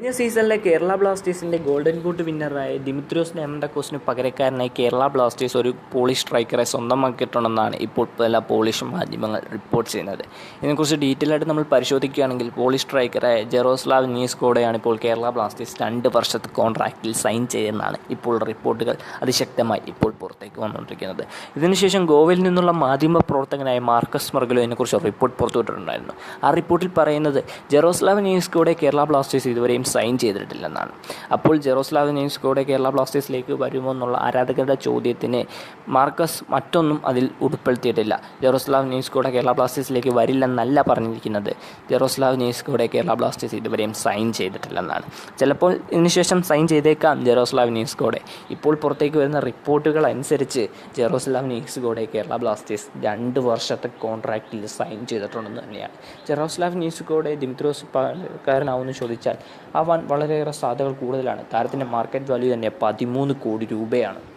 കഴിഞ്ഞ സീസണിലെ കേരള ബ്ലാസ്റ്റേഴ്സിന്റെ ഗോൾഡൻ ബൂട്ട് വിന്നറായ ദിമിത്രിയോസ് നെമൻഡക്കോസിന് പകരക്കാരനായി കേരള ബ്ലാസ്റ്റേഴ്സ് ഒരു പോളിഷ് സ്ട്രൈക്കറെ സ്വന്തമാക്കിയിട്ടുണ്ടെന്നാണ് ഇപ്പോൾ പല പോളിഷ് മാധ്യമങ്ങൾ റിപ്പോർട്ട് ചെയ്യുന്നത്. ഇതിനെക്കുറിച്ച് ഡീറ്റെയിൽ ആയിട്ട് നമ്മൾ പരിശോധിക്കുകയാണെങ്കിൽ പോളിഷ് സ്ട്രൈക്കറായ ജെറോസ്ലാവ് നീസ്കോഡയാണ് ഇപ്പോൾ കേരള ബ്ലാസ്റ്റേഴ്സ് രണ്ട് വർഷത്തെ കോൺട്രാക്റ്റിൽ സൈൻ ചെയ്യുന്നതാണ് ഇപ്പോൾ റിപ്പോർട്ടുകൾ അതിശക്തമായി ഇപ്പോൾ പുറത്തേക്ക് വന്നുകൊണ്ടിരിക്കുന്നത്. ഇതിനുശേഷം ഗോവയിൽ നിന്നുള്ള മാധ്യമ പ്രവർത്തകനായ മാർക്കസ് മർഗലോ ഇതിനെക്കുറിച്ച് റിപ്പോർട്ട് പുറത്തുവിട്ടിട്ടുണ്ടായിരുന്നു. ആ റിപ്പോർട്ടിൽ പറയുന്നത് ജെറോസ്ലാവ് നീസ്കോഡെ കേരള ബ്ലാസ്റ്റേഴ്സ് ഇതുവരെയും സൈൻ ചെയ്തിട്ടില്ലെന്നാണ്. അപ്പോൾ ജെറോസ്ലാവ് കൂടെ കേരള ബ്ലാസ്റ്റേഴ്സിലേക്ക് വരുമോ എന്നുള്ള ആരാധകരുടെ ചോദ്യത്തിന് മാർക്കസ് മറ്റൊന്നും അതിൽ ഉൾപ്പെടുത്തിയിട്ടില്ല. ജെറോസ്ലാവ് കൂടെ കേരള ബ്ലാസ്റ്റേഴ്സിലേക്ക് വരില്ലെന്നല്ല പറഞ്ഞിരിക്കുന്നത്. ജെറോസ്ലാവ് കൂടെ കേരള ബ്ലാസ്റ്റേഴ്സ് ഇതുവരെയും സൈൻ ചെയ്തിട്ടില്ലെന്നാണ്. ചിലപ്പോൾ ഇതിനുശേഷം സൈൻ ചെയ്തേക്കാം ജെറോസ്ലാവ് കൂടെ. ഇപ്പോൾ പുറത്തേക്ക് വരുന്ന റിപ്പോർട്ടുകൾ അനുസരിച്ച് ജെറോസ്ലാവ് കൂടെ കേരള ബ്ലാസ്റ്റേഴ്സ് രണ്ട് വർഷത്തെ കോൺട്രാക്റ്റിൽ സൈൻ ചെയ്തിട്ടുണ്ടെന്ന് തന്നെയാണ്. ജെറോസ്ലാവ് കൂടെ ദിമിത്രോസ് കാരനാവുമെന്ന് ചോദിച്ചാൽ ആവാൻ വളരെയേറെ സാധ്യതകൾ കൂടുതലാണ്. താരത്തിന്റെ മാർക്കറ്റ് വാല്യൂ തന്നെ പതിമൂന്ന് കോടി രൂപയാണ്.